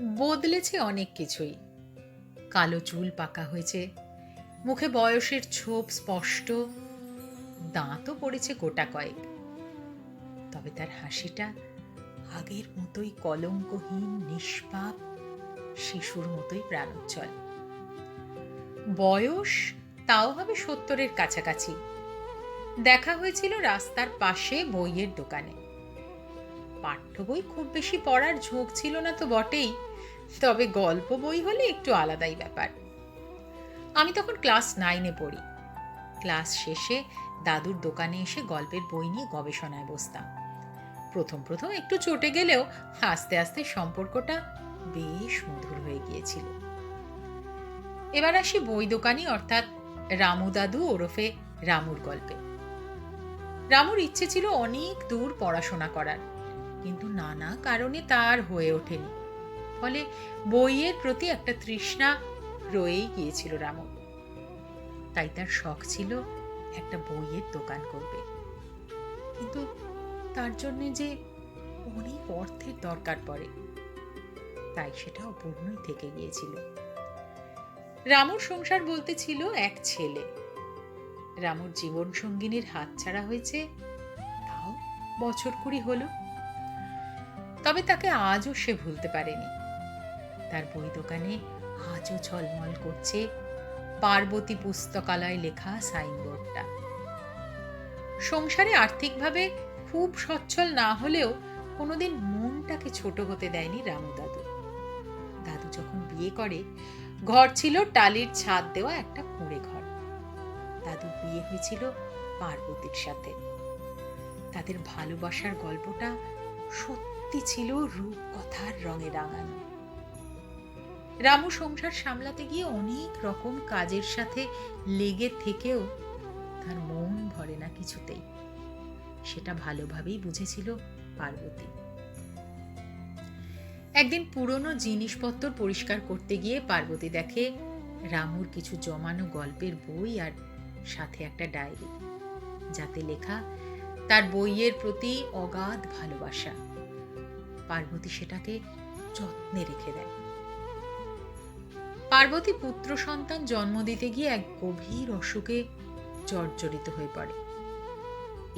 বদলেছে অনেক কিছুই। কালো চুল পাকা হয়েছে, মুখে বয়সের ছোপ স্পষ্ট, দাঁতও পড়েছে গোটা কয়েক। তবে তার হাসিটা আগের মতোই কলঙ্কহীন, নিষ্পাপ, শিশুর মতোই প্রাণোজ্জ্বল। বয়স তাও হবে সত্তরের কাছাকাছি। দেখা হয়েছিল রাস্তার পাশে বইয়ের দোকানে। পাঠ্য বই খুব বেশি পড়ার ঝোঁক ছিল না তো বটেই। তবে গল্প বই হলে একটু আলাদাই ব্যাপার। আমি তখন ক্লাস নাইনে পড়ি। ক্লাস শেষে দাদুর দোকানে এসে গল্পের বই নিয়ে গবেষণায় বসতাম। প্রথম প্রথম একটু চটে গেলেও আস্তে আস্তে সম্পর্কটা বেশ মধুর হয়ে গিয়েছিল। এবার আসি বই দোকানি অর্থাৎ রামু দাদু ওরফে রামুর গল্পে। রামুর ইচ্ছে ছিল অনেক দূর পড়াশোনা করার। কিন্তু নানা কারণে তার হয়ে ওঠেনি। ফলে বইয়ের প্রতি একটা তৃষ্ণা রয়েই গিয়েছিল রামুর তাই তার শখ ছিল একটা বইয়ের দোকান করবে। কিন্তু তার জন্য যে অনেক অর্থের দরকার পড়ে, তাই সেটা অপূর্ণই থেকে গিয়েছিল। রামুর সংসার বলতে ছিল এক ছেলে। রামুর জীবন সঙ্গিনীর হাত ছাড়া হয়েছে, তাও বছর কুড়ি হলো। তবে তাকে আজও সে ভুলতে পারেনি। তার বই দোকানে আজও ঝলমল করছে পার্বতী পুস্তকালয় লেখা সাইনবোর্ডটা। সংসারে আর্থিকভাবে খুব সচ্ছল না হলেও কোনোদিন মনটাকে ছোট হতে দেয়নি রামু দাদু দাদু যখন বিয়ে করে, ঘর ছিল টালির ছাদ দেওয়া একটা কুঁড়ে ঘর। দাদু বিয়ে হয়েছিল পার্বতীর সাথে। তাদের ভালোবাসার গল্পটা সত্যি ছিল রূপকথার রঙে রাঙানো। রামু সংসার সামলাতে গিয়ে অনেক রকম কাজের সাথে লেগে থেকেও তার মন ভরে না কিছুতেই। সেটা ভালোভাবেই বুঝেছিল পার্বতী। একদিন পুরনো জিনিসপত্র পরিষ্কার করতে গিয়ে পার্বতী দেখে রামুর কিছু জমানো গল্পের বই আর সাথে একটা ডায়েরি, যাতে লেখা তার বইয়ের প্রতি অগাধ ভালোবাসা। পার্বতী সেটাকে যত্নে রেখে দেয়। পার্বতী পুত্র সন্তান জন্ম দিতে গিয়ে এক গভীর অসুখে জর্জরিত হয়ে পড়ে।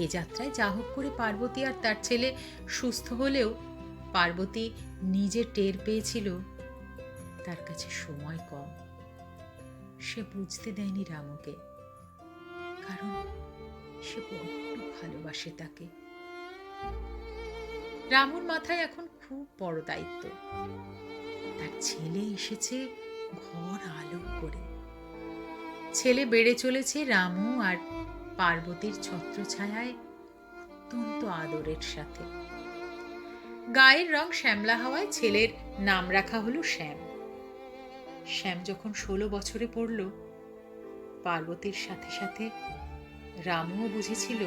এ যাত্রায় যা হোক করে পার্বতী আর তার ছেলে সুস্থ হলেও পার্বতী নিজে টের পেয়েছিল তার কাছে সময় কম। সে বুঝতে দেয়নি রামুকে, কারণ সে বড্ড ভালোবাসে তাকে। রামুর মাথায় এখন খুব বড় দায়িত্ব। তার ছেলে এসেছে ঘর আলো করে। ছেলে বেড়ে চলেছে রামু আর পার্বতীর ছত্রছায়ায় অত্যন্ত আদরের সাথে। গায়ের রং শ্যামলা হওয়ায় ছেলের নাম রাখা হলো শ্যাম। শ্যাম যখন ষোলো বছরে পড়ল, পার্বতীর সাথে সাথে রামুও বুঝেছিল,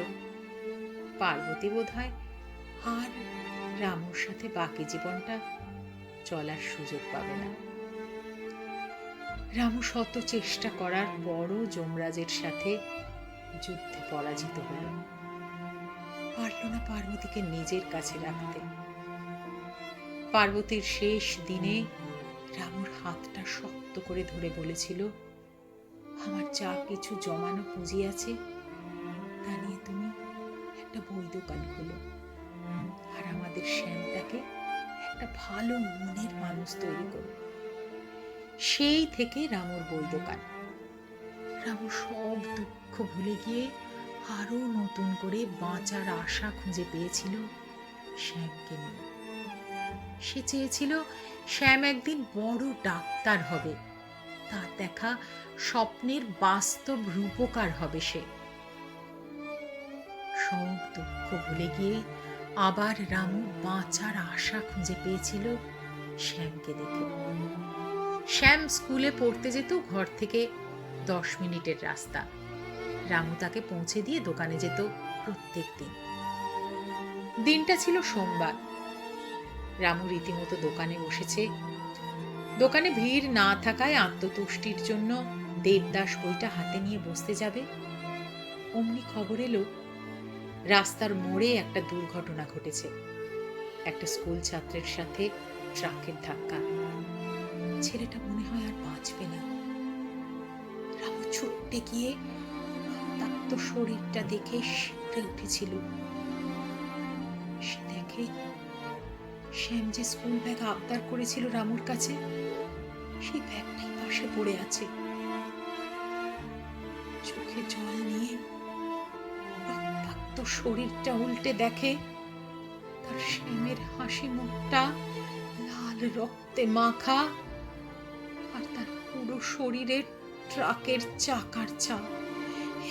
পার্বতী বোধ হয় আর রামুর সাথে বাকি জীবনটা চলার সুযোগ পাবে না। রামু শত চেষ্টা করার বড় যমরাজের সাথে যুদ্ধে পরাজিত হল। পারল না পার্বতীকে নিজের কাছে রাখতে। পার্বতীর শেষ দিনে রামুর হাতটা শক্ত করে ধরে বলেছিল, আমার যা কিছু জমানো পুঁজি আছে, তা নিয়ে তুমি একটা বই দোকান খোলো। আমাদের শ্যামটাকে একটা ভালো মনের মানুষ তৈরি করো সেই থেকে রামুর বই দোকান। রামু সব দুঃখ ভুলে গিয়ে আরও নতুন করে বাঁচার আশা খুঁজে পেয়েছিল শ্যামকে নিয়ে। সে চেয়েছিল শ্যাম একদিন বড় ডাক্তার হবে। তার দেখা স্বপ্নের বাস্তব রূপকার হবে সে। সব দুঃখ ভুলে গিয়ে আবার রামু বাঁচার আশা খুঁজে পেয়েছিল শ্যামকে দেখে। শ্যাম স্কুলে পড়তে যেত ঘর থেকে দশ মিনিটের রাস্তা। রামু তাকে পৌঁছে দিয়ে দোকানে যেত প্রত্যেক দিন। দিনটা ছিল সোমবার। রামু রীতিমতো দোকানে বসেছে। দোকানে ভিড় না থাকায় আত্মতুষ্টির জন্য দেবদাস বইটা হাতে নিয়ে বসতে যাবে। অমনি খবর এলো রাস্তার মোড়ে একটা দুর্ঘটনা ঘটেছে। একটা স্কুল ছাত্রের সাথে ট্রাকের ধাক্কা। ছেলেটা মনে হয় আর বাঁচবে না। ছুটতে গিয়ে রক্তাক্ত শরীরটা দেখে শিউরে উঠেছিল। সে দেখে শ্যাম যে স্কুল ব্যাগ আবদার করেছিল রামুর কাছে, সেই ব্যাগটাই পাশে পড়ে আছে। চোখে জল নিয়ে শরীরটা উল্টে দেখে। তার শ্যামের হাসি মুখটা, লাল রক্তে মাখা, আর তার পুরো শরীরে ট্রাকের চাকার ছাপ।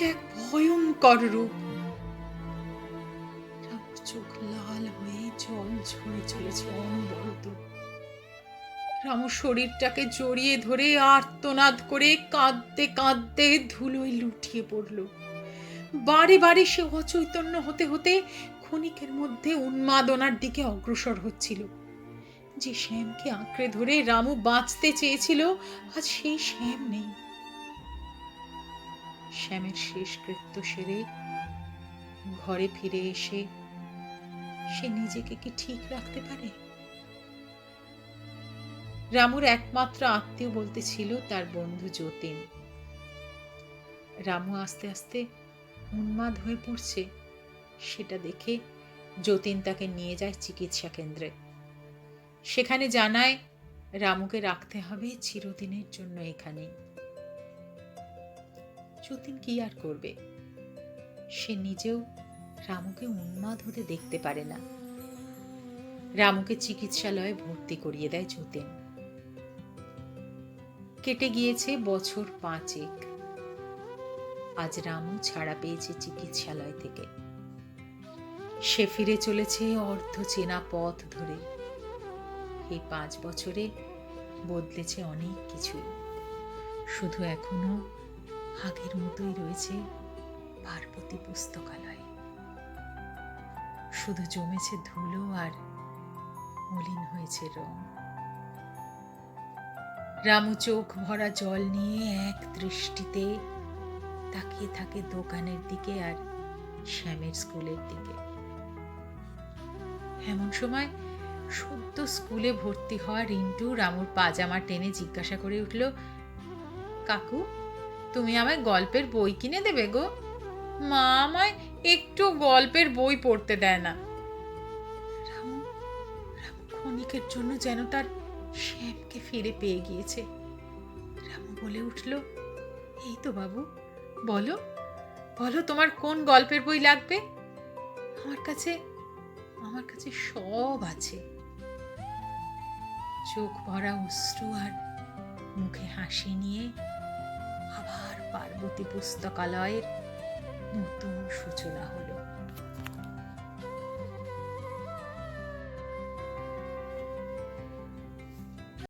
এক ভয়ঙ্কর রূপ। চোখ লাল হয়ে জল ঝরে চলেছে অনবরত। রামু শরীরটাকে জড়িয়ে ধরে আর্তনাদ করে কাঁদতে কাঁদতে ধুলোয় লুটিয়ে পড়ল। বারে বারে সে অচৈতন্য হতে হতে ক্ষণিকের মধ্যে উন্মাদনার দিকে অগ্রসর হচ্ছিল। যে শ্যামকে আঁকড়ে ধরে রামু বাঁচতে চেয়েছিল, আজ সেই শ্যাম নেই। শ্যামের শেষ কৃত্য সেরে ঘরে ফিরে এসে সে নিজেকে কি ঠিক রাখতে পারে? রামুর একমাত্র আত্মীয় বলতে ছিল তার বন্ধু যতীন। রামু আস্তে আস্তে উন্মাদ হয়ে পড়ছে, সেটা দেখে যতীন তাকে নিয়ে যায় চিকিৎসা কেন্দ্রে। সেখানে জানায়, রামুকে রাখতে হবে চিরদিনের জন্য এখানে। যতীন কি আর করবে? সে নিজেও রামুকে উন্মাদ হতে দেখতে পারে না। রামুকে চিকিৎসালয়ে ভর্তি করিয়ে দেয় যতীন। কেটে গিয়েছে বছর পাঁচেক। আজ রামু ছাড়া পেয়েছে চিকিৎসালয় থেকে। সে ফিরে চলেছে অর্ধ চেনা পথ ধরে। এই পাঁচ বছরে বদলেছে অনেক কিছুই শুধু এখনও আগের মতোই রয়েছে পার্বতী পুস্তকালয়। শুধু জমেছে ধুলো আর মলিন হয়েছে রং। রামু চোখ ভরা জল নিয়ে এক দৃষ্টিতে তাকিয়ে থাকে দোকানের দিকে আর শ্যামের স্কুলের দিকে। এমন সময় সদ্য স্কুলে ভর্তি হওয়া রিন্টু রামুর পাজামা টেনে জিজ্ঞাসা করে উঠল, কাকু, তুমি আমায় গল্পের বই কিনে দেবে গো? মা আমায় একটু গল্পের বই পড়তে দেয় না। ক্ষণিকের জন্য যেন তার শ্যামকে ফিরে পেয়ে গিয়েছে। রামু বলে উঠল, এই তো বাবু বলো বলো তোমার কোন গল্পের বই লাগবে? আমার কাছে আমার কাছে সব আছে। চোখ ভরা অশ্রু আর মুখে হাসি নিয়ে আবার পার্বতী পুস্তকালয়ের নতুন সূচনা হলো।